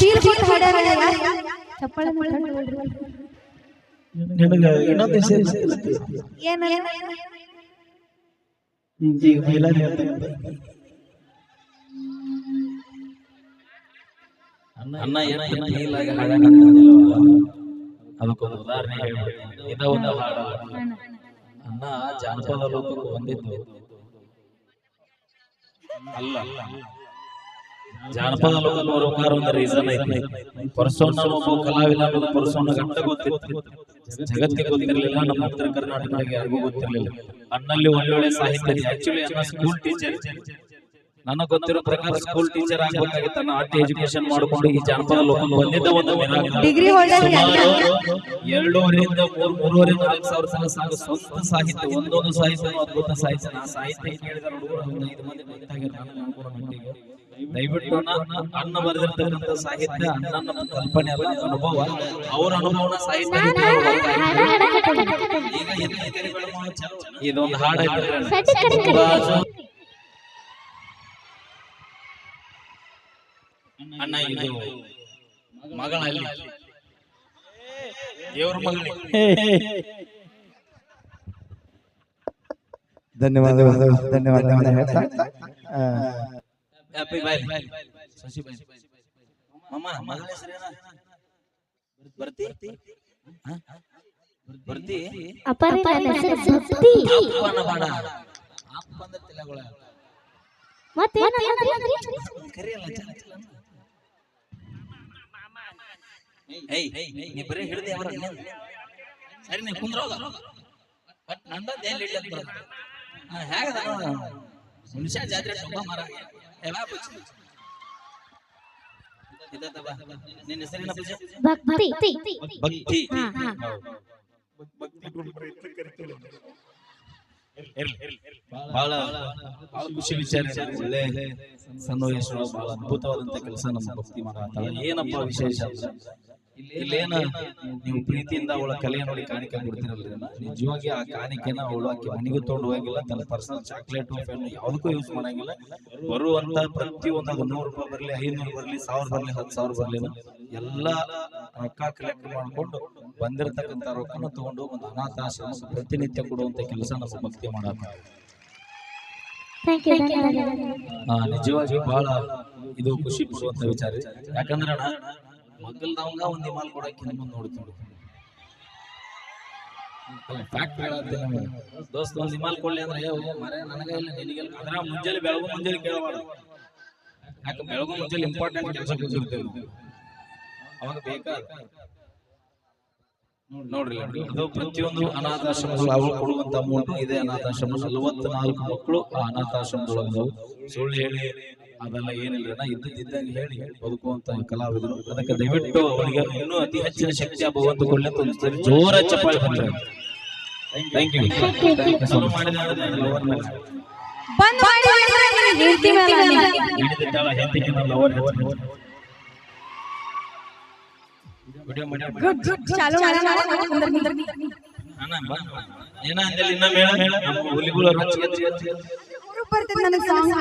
Feel ಕೊಟ್ಟು ಹಾಡ್ಯಾರ ಚಪ್ಪಾಳೆ ನಿನಗ ಇನ್ನೊಂದು ಹೆಸರು ಏನ ಈಗ ಮೈಲಾರಿ ಹೇಳ್ತಾನೆ. ಅನ್ನ ಆಗಿ ಹಾಡಾಕತ್ತಾನಲ್ವ, ಅದಕ್ಕೊಂದು ಉದಾಹರಣೆ ಹೇಳ್ಬಿಡ್ತೀನಿ. ಇದ ಒಂದು ಹಾಡು. ಅನ್ನ ಜಾನಪದ ಲೋಕಕ್ಕೆ ಬಂದಿದ್ದು. ಅಲ್ಲ. ಜಾನಪದ ಲೋಕಕ್ಕೆ ಬರೋಕಾರ ಒಂದು ರೀಸನ್ ಐತಿ. ಪರ್ಸೋನ ಒಬ್ಬ ಕಲಾವಿದ ಅನ್ನೋದು ಪರ್ಸೋನ ಗಂಟ ಗೊತ್ತಿತ್ತು. ಜಗತ್ತಿಗೆ ಗೊತ್ತಿರಲಿಲ್ಲ ನಮ್ಮ ಉತ್ತರ ಕರ್ನಾಟಕದಾಗ ಯಾರಿಗೂ ಗೊತ್ತಿರಲಿಲ್ಲ. ಅಣ್ಣಲ್ಲಿ ಒಳ್ಳೊಳ್ಳೆ ಸಾಹಿತ್ಯ ಆಕ್ಚುಲಿ ಅಣ್ಣ ಸ್ಕೂಲ್ ಟೀಚರ್ ನನಗೆ ಗೊತ್ತಿರೋ ಪ್ರಕಾರ ಸ್ಕೂಲ್ ಟೀಚರ್ ಆಗಿ ತನ್ನ ಆರ್ಟ್ ಎಜುಕೇಶನ್ ಮಾಡ್ಕೊಂಡು ಈ ಜಾನಪದ ಲೋಕಕ್ಕೆ ಬಂದಿದ್ದ ಒಂದು ಡಿಗ್ರಿ ಎರಡೂವರೆಯಿಂದ ಮೂರು ಮೂರುವರೆ ನಾಲ್ಕು ಸಾವಿರ ಸಲ ಸಾಕು. ಸ್ವಂತ ಸಾಹಿತ್ಯ ಒಂದೊಂದು ಸಾಹಿತ್ಯ ಅದ್ಭುತ ಸಾಹಿತ್ಯ. ಆ ಸಾಹಿತ್ಯ ಕೇಳಿದ ಹುಡುಗರು ಐದು ಮಂದಿ ನಾನು ಅನುಕೂಲ ಮಟ್ಟಿಗೆ ದಯವಿಟ್ಟು ಅಣ್ಣ ಅಣ್ಣ ಬರೆದಿರ್ತಕ್ಕಂಥ ಸಾಹಿತ್ಯ ಅಣ್ಣನ ಕಲ್ಪನೆ ಅಲ್ಲ ಅನುಭವ ಅವರ ಅನುಭವನ ಸಾಹಿತ್ಯ. ಇದೊಂದು ಹಾಡು ಅಣ್ಣ ಇದು ಮಗಳಲ್ಲಿ ದೇವ್ರ ಮಗಳಿಗೆ. ಧನ್ಯವಾದಗಳು. ಧನ್ಯವಾದಗಳು. ಹೇಳ್ತಾ? ಹ್ಯಾಪಿ ಬಾಯ್ ಶಶಿ ಬಾಯ್ ಮಮ್ಮ ಮಗಳ ಹೆಸರೇನ ಬರ್ತಿ? ಬರ್ತಿ ಅಪರಿ ನನ್ನ ಹೆಸರು ಭಕ್ತಿ ಅಪ್ಪನ ಬಾಡ ಅಪ್ಪ ಅಂದ್ರೆ ತಲೆಗೊಳ ಮತ್ತೇನ ಕರಿಯಲ್ಲ ಚಲ ಚಲ ಅನ್ನ. ಏಯ್ ನೀ ಬರೀ ಹಿಡಿದೆ ಅವರ ಸರಿ ನೀ ಕುಂದ್ರೋಗ ಬಟ್ ನಂದ ಇಡ್ಲಕ್ ಹೇಗದ ಹುಣಸೆ ಜಾತ್ರೆ ತುಂಬ ಮರ ನಿನ್ನ ಹೆಸರಿನ ಪೂಜೆ? ಭಕ್ತಿ. ಭಕ್ತಿ. ಬಹಳ ಬಹಳ ಖುಷಿ ವಿಚಾರ. ಒಳ್ಳೆ ಸನ್ನಿವೇಶಗಳು ಬಹಳ ಅದ್ಭುತವಾದಂತ ಕೆಲಸ ನಮ್ಮ ಭಕ್ತಿ ಮಾಡತ್ತಾಳ ಏನಪ್ಪ ವಿಶೇಷ? ಇಲ್ಲೇನ ನೀವು ಪ್ರೀತಿಯಿಂದ ಅವಳ ಕಲೆಯ ನೋಡಿ ಕಾಣಿಕೆ ಕೊಡ್ತಿರಲ್ರಿ ನಿಜವಾಗಿ ಆ ಕಾಣಿಕೆನ ಅವಳು ಆಕೆ ಮನೆಗೂ ತೊಗೊಂಡು ಹೋಗಿಲ್ಲ ತನ್ನ ಪರ್ಸನಲ್ ಚಾಕ್ಲೇಟ್ ಪೆನ್ ಯಾವುದಕ್ಕೂ ಯೂಸ್ ಮಾಡಂಗಿಲ್ಲ. ಬರುವಂತ ಪ್ರತಿ ಒಂದು ನೂರು ರೂಪಾಯಿ ಬರ್ಲಿ ಐನೂರು ಬರ್ಲಿ ಸಾವಿರ ಬರ್ಲಿ ಹತ್ತು ಸಾವಿರ ಬರ್ಲಿ ಎಲ್ಲ ರೊಕ್ಕ ಕಲೆಕ್ಟ್ ಮಾಡ್ಕೊಂಡು ಬಂದಿರತಕ್ಕಂತ ರೊಕ್ಕನ ತಗೊಂಡು ಒಂದು ಅನಾಥಾಶ್ರಮಕ್ಕೆ ಪ್ರತಿನಿತ್ಯ ಕೊಡುವಂತ ಕೆಲಸ ನಮ್ಮ ಭಕ್ತಿ ಆ, ನಿಜವಾಗಿ ಬಹಳ ಇದು ಖುಷಿ ಪಡುವಂತ ವಿಚಾರ ಯಾಕಂದ್ರೆ ಮಗಲ್ದವಂಗ ಒಂದು ಇಮಾಲ್ ಕೊಡಕ್ಕೆ ಮುಂದೆ ನೋಡ್ತೀವಿ ಫ್ಯಾಕ್ಟ್ ಹೇಳತ್ತೀನಿ ದೋಸ್ತ, ಒಂದ್ ಇಮಾಲ್ ಕೊಡ್ಲಿ ಅಂದ್ರೆ ಮರೆ, ನನಗೆ ಇಲ್ಲ ನಿನಗೆಲ್ಲ ಅದ್ರ ಮುಂಜಾನೆ ಬೆಳಗು ಮುಂಜಾನೆ ಕೇಳಬಾರ್ದು. ಯಾಕೆ, ಬೆಳಗು ಮುಂಜಾನೆ ಇಂಪಾರ್ಟೆಂಟ್ ಕೆಲಸ ಕೂತಿರ್ತೇವೆ ಅವಾಗ ಬೇಕಾದ. ನೋಡ್ರಿ ಅದು ಪ್ರತಿಯೊಂದು ಅನಾಥಾಶ್ರಮಗಳು ಅವರು ಕೊಡುವಂತ ಅಮೌಂಟ್ ಇದೆ. ಅನಾಥಾಶ್ರಮ ನಲವತ್ನಾಲ್ಕು ಮಕ್ಕಳು ಆ ಅನಾಥಾಶ್ರಮದೊಳಗದವು ಸುಳ್ಳು ಹೇಳಿ. ಅದೆಲ್ಲ ಏನಿಲ್ಲ ಇದ್ದಿದ್ದಂಗೆ ಇದ್ದಂಗೆ ಹೇಳಿ ಬದುಕುವಂತ ಕಲಾವಿದರು. ಅದಕ್ಕೆ ದಯವಿಟ್ಟು ಅವರಿಗೆ ಇನ್ನೂ ಅತಿ ಹೆಚ್ಚಿನ ಶಕ್ತಿ ಭಗವಂತ ಕೊಡ್ಲಿ ಅಂತ ಒಂದು ಸರಿ ಜೋರ ಚಪ್ಪಾಳೆ ಬರ್ತಾರೆ ಥ್ಯಾಂಕ್ ಯು. ಏನ ಅಂದಿಲ್ಲ ಇನ್ನ ಮೇಳ ನಮ್ಮ ಹುಲಿಗಳು ಬರ್ತದೆ ನನಗೆ ಸಾಂಗ್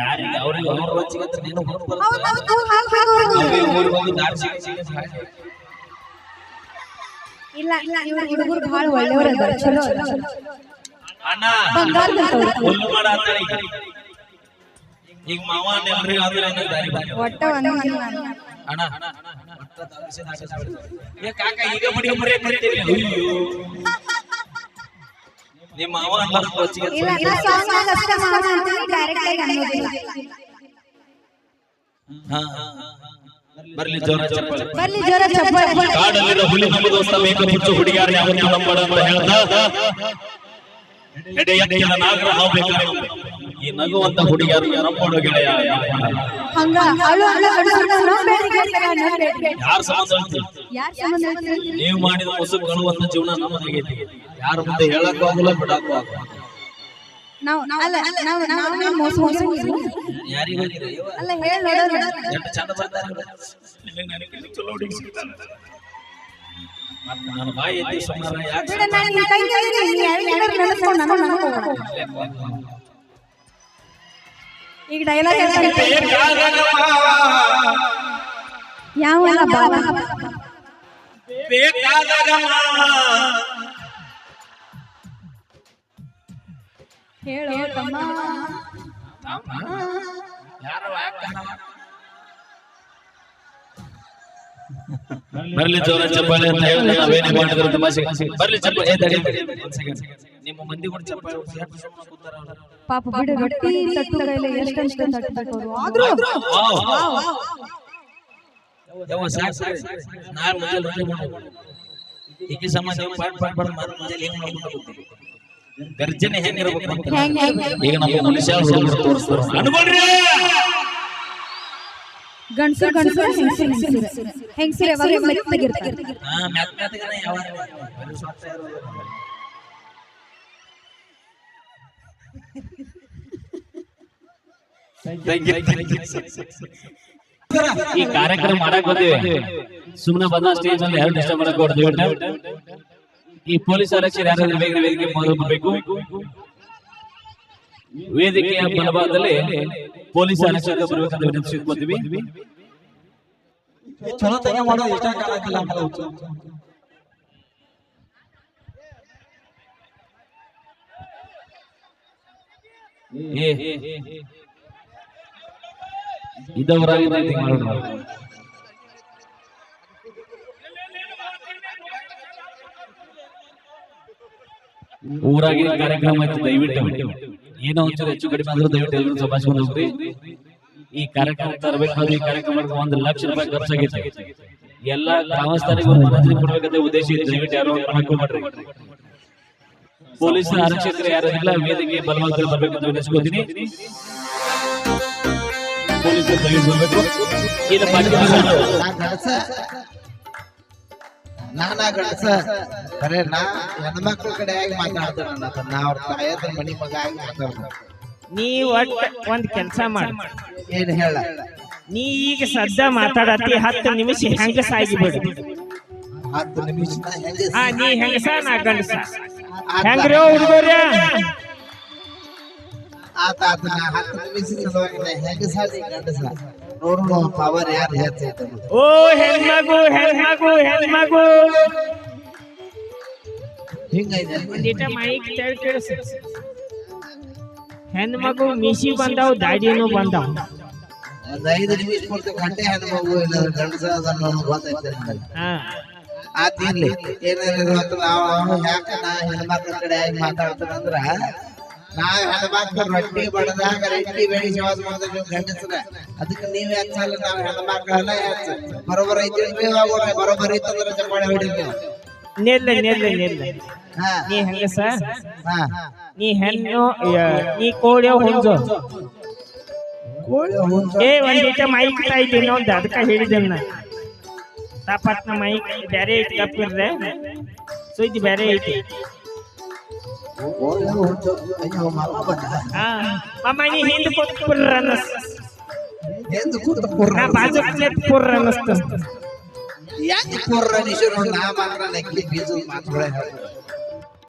ಯಾರಿಗೆ ಅವ್ರಿಗೆ ಅವ್ರ ರೊಚ್ಚಿಗೆ ಹಚ್ಚಿ ನೀನು ಹೊರಗೆ ಬರುತ್ತೆ. ಹೌದು ಹಾಕ್ಬೇಕು ಅವ್ರಿಗೆ. ಊರಿಗೆ ಹೋಗಿ ದಾರಿ ಸಿಕ್ಕಿ ಇಲ್ಲ ಇಲ್ಲ ಇವ್ರ ಹುಡುಗರು ಬಹಳ ಒಳ್ಳೆಯವರ ಅದಾರ ಚಲೋ ಅಣ್ಣ. ಹುಲ್ಲು ಮಾಡ ಅಂತಾಳೆ ಈಗ. ಮಾವ ನೆಲ್ರಿ ಆದ್ರೆ ಏನೋ ದಾರಿ ಬಾರಿ. ಒಟ್ಟ ಒಂದು ಇಲ್ಲ. ಅಣ್ಣ ಒಟ್ಟ ಬಿಡು. ಏ ಕಾಕ ಈಗ ಬಡಿ ಬಡಿ ಕರಿತೀರಿ ಅಯ್ಯೋ ನಿಮ್ಮ ಅವ ಅಲ್ಲ ಹಚ್ಚಿ. ಇಲ್ಲ ಇಲ್ಲ ಸಾಂಗ್ ನಾಗ ಅಷ್ಟೇ ಮಾಡ ಅಂತೀನಿ ಡೈರೆಕ್ಟ್ ಆಗಿ ಅನ್ನೋದಿಲ್ಲ. ಹಾ. ಬರ್ಲಿ ಜೋರ ಚಪ್ಪಾಳೆ ಬರ್ಲಿ ಜೋರ ಚಪ್ಪಾಳೆ ಕಾಡಲ್ಲಿರೋ ಹುಲಿ ನಮ್ಮ ದೋಸ್ತ ಮೇಕ ಮುಚ್ಚು ಹುಡುಗಿಯಾರ ಯಾವತ್ತೂ ನಂಬಡ ಅಂತ ಹೇಳ್ತಾ. ಎಡೆ ಎಡೆಯ ನಾಗರ ಹಾವು ಬೇಕಾರೆ ಈ ನಗುವಂತ ಹುಡುಗಿಯರು ನಂಬೋಡು ಗೆಳೆಯ ಹಂಗ ಅಳು ನೋಡ್ಬೇಡ್ರಿ. ಯಾರ ಸಂಬಂಧ? ನೀವು ಮಾಡಿದ ಮುಸುಕುಳುವಂತ ಜೀವನ ನಮ್ಮದಾಗೈತಿ ಯಾರ ಮುಂದೆ ಹೇಳಕ್ಕೂ ಆಗಲ್ಲ ಬಿಡಕ್ಕೂ ಆಗಲ್ಲ. ನಾವ್ ಅಲ್ಲ ನಾವ್ ನಾವ್ ನಾವ್ ಮೋಸ ಮೋಸ ಯಾರಿಗೂ ಅಲ್ಲ ಹೇಳ ನೋಡೋಣ ಎಷ್ಟು ಚಂದ ಬರ್ತಾರೆ ಚಲೋ ಹುಡುಗಿ ಸಿಗ್ತಾನೆ. ಮತ್ತೆ ನನ್ನ ಬಾಯಿ ಎತ್ತಿ ಸುಮ್ಮನೆ ಯಾಕೆ ಬಿಡ ನಾನು ತಂಗಿ ನೀ ಯಾರಿಗ್ ಹೋಗೋಣ. ಈಗ ಡೈಲಾಗ್ ಯಾವ ಹೇಳು ತಮ್ಮ ಬರ್ಲಿ ಜೋರ ಚಪ್ಪಾಳೆ ಅಂತ ಹೇಳಿ ನಾವೇನೇ ಮಾಡಿದ್ರು ತಮಾಷೆ ಬರ್ಲಿ ಚಪ್ಪಾಳೆ. ನಿಮ್ಮ ಮಂದಿ ಕೂಡ ಚಪ್ಪಾಳೆ? ಪಾಪ ಬಿಡು ರೊಟ್ಟಿ ತಟ್ಟು ಕೈಲಿ ಅಂತ ತಟ್ಟಬೇಕು ಆದ್ರೂ? ಸಾಕ್, ಸಾಕ್. ನಾಳೆ ರೊಟ್ಟಿ ನೀವು ಪಾಟ್ ಪಾಟ್ ಪಾಟ್ ಮಾಡಿ ಮುಂಜಾನೆ ಮಾಡ್ಕೊಂಡು ಗರ್ಜನೆ ಹೆಂಗಿರ್ಬೇಕು ಈಗ ನಮ್ಮ ಮನುಷ್ಯ ತೋರಿಸ್ತಾರೆ? ಅನ್ಕೊಳ್ರಿ ಗಂಡಸರು ಗಂಡಸರು ಹೆಂಗಸರು ಹೆಂಗಸರು ಹೆಂಗಸರು ಯಾವಾಗ ಇರೋದು. ಈ ಕಾರ್ಯಕ್ರಮ ಮಾಡಕ್ ಬಂದಿವಿ ಸುಮ್ಮನೆ ಬಂದ ಸ್ಟೇಜ್ ಅಲ್ಲಿ ಯಾರು ಡಿಸ್ಟರ್ಬ್ ಮಾಡಕ್ ಈ ಪೊಲೀಸ್ ಆರಕ್ಷಕರು ಯಾರಾದ್ರೂ ಬೇಗ ವೇದಿಕೆ ಮೊದಲು ಬರಬೇಕು ವೇದಿಕೆಯ ಬಲಭಾಗದಲ್ಲಿ ಪೊಲೀಸ್ ಆರಕ್ಷಕ ಬರಬೇಕಂತ ವಿನಂತಿಸಿಕೊಳ್ತೀವಿ ಚಲೋ ತಂಗ ಮಾಡೋ ಇಷ್ಟ ಕಾಣಕ್ಕಿಲ್ಲ ಏ ಇದವರಾಗಿ ಮಾಡೋಣ. ಊರಾಗಿನ ಕಾರ್ಯಕ್ರಮ ಆಯ್ತು ದಯವಿಟ್ಟು. ಏನೋ ಒಂಚೂರು ಹೆಚ್ಚು ಕಡಿಮೆ ಅಂದ್ರೆ ದಯವಿಟ್ಟು ಎಲ್ಲರೂ ಸಮಾಜವನ್ನು ಹೋಗ್ರಿ. ಈ ಕಾರ್ಯಕ್ರಮ ತರಬೇಕಾದ್ರೆ ಈ ಕಾರ್ಯಕ್ರಮ ಒಂದು ಲಕ್ಷ ರೂಪಾಯಿ ಖರ್ಚಾಗಿತ್ತು ಎಲ್ಲ ಗ್ರಾಮಸ್ಥರಿಗೂ ಒಂದು ಕೊಡ್ಬೇಕಂತ ಉದ್ದೇಶ ಇದೆ. ದಯವಿಟ್ಟು ಯಾರು ಮಾಡ್ರಿ ಪೊಲೀಸ್ ಆರಕ್ಷಕರು ಯಾರಿಲ್ಲ ವೇದಿಕೆ ಬಲವಂತರು ಬರಬೇಕು ಅಂತ ವಿನಿಸ್ಕೋತೀನಿ ಪೊಲೀಸರು ಬರ್ಬೇಕು. ಮಾಧ್ಯಮಗಳು ಗಣಸ ನಾನ ಗಣಸ ಅರೆ ನಾ ಹೆಣ್ಮಕ್ಳ ಕಡೆ ಆಗಿ ಮಾತಾಡ್ತೇನೆ ನಾ ಅವ್ರ ತಾಯದ್ರ ಮನಿ ಮಗ ಆಗಿ ಮಾತಾಡ್ತೇನೆ. ನೀ ಒಟ್ಟ ಒಂದ್ ಕೆಲಸ ಮಾಡ. ಏನ್ ಹೇಳ? ನೀ ಈಗ ಸದ್ದ ಮಾತಾಡತಿ ಹತ್ತು ನಿಮಿಷ ಹೆಂಗಸ ಆಗಿಬಿಡು. ಹತ್ತು ನಿಮಿಷ ಹೆಂಗ ಹಾ ನೀ ಹೆಂಗಸ ನಾ ಗಂಡಸ. ಹೆಂಗ್ರಿ ಹುಡುಗರ ಆತ ಆತ ನಾ ಹತ್ತು ನಿಮಿಷ ಹೆಂಗಸ ಗಂಡಸ? ನೋಡೋಣ ಪವರ್ ಯಾರು ಹೆಚ್ಚೈತೆ ಅನ್ನೋದು. ಓ ಹೆಣ್ಮಗು ಹೆಣ್ಮಗು ಹೆಣ್ಮಗು ಹಿಂಗೈತೆ ಒಂದಿಟ ಮೈಕ್ ತೆಳ್ ಕೇಳಿಸ ಹೆಣ್ಮಗು ಮೀಸಿ ಬಂದಾವ್ ದಾಡಿನೂ ಬಂದಾವ್ ಒಂದ್ ಐದು ನಿಮಿಷ ಪೂರ್ತಿ ಗಂಟೆ ಹೆಣ್ಮಗು ಇಲ್ಲ ಗಂಡಸ ಅದನ್ನ ನನಗ್ ಗೊತ್ತೈತೆ ನನಗೆ. ಹಾ ಆತ ಇರ್ಲಿ ಏನಾದ್ರು ಇವತ್ತು ನಾವು ಅವನು ಯಾಕ ನಾ ಹೆಣ್ಮಕ್ಳ ಕಡೆ ಆಗಿ ಮಾತಾಡ್ತಾನ ಅಂದ್ರ ನಾ ಹೆಣ್ಮಕ್ಳು ರೊಟ್ಟಿ ಬಡದಾಗ ರೊಟ್ಟಿ ಬೆಳಿ ಶವಾಸ ಮಾಡಿದ್ರೆ ನೀವು ಅದಕ್ಕೆ ನೀವ್ ಹೆಚ್ಚಲ್ಲ ನಾವ್ ಹೆಣ್ಮಕ್ಳೆಲ್ಲ ಹೆಚ್ಚ. ಬರೋಬರ್ ಐತಿ ಬರೋಬರ್ ಐತಂದ್ರ ಚಪ್ಪಾಳೆ ಹೊಡಿರಿ ನೀವು ನಿಲ್ಲ ನಿಲ್ಲ ನಿಲ್ಲ. ಹಾ. ನೀ ಹೆಂಗಸ ಹಾ. ನೀ ಹೆಣ್ಣು ನೀ ಕೋಳಿ ಹುಂಜ? ಏ ಒಂದಿಟ ಮೈಕ್ ಐತಿ ಇನ್ನೊಂದು ಅದಕ್ಕ ನಾ ತಾಪತ್ನ ಮೈಕ್ ಬೇರೆ ಐತಿ ಸೊ ಸುದ್ದಿ ಬ್ಯಾರೆ ಐತಿ. ಕೋಳಿ ಹುಂಜ ಅಯ್ಯೋ ಮಗ ಬಂದ ಹಾ ಮಮ್ಮ ನೀ ಹಿಂದ್ ಕೂತ್ ಪುರ್ರ ಅನ್ನಸ್ ಎಂದು ಕೂತ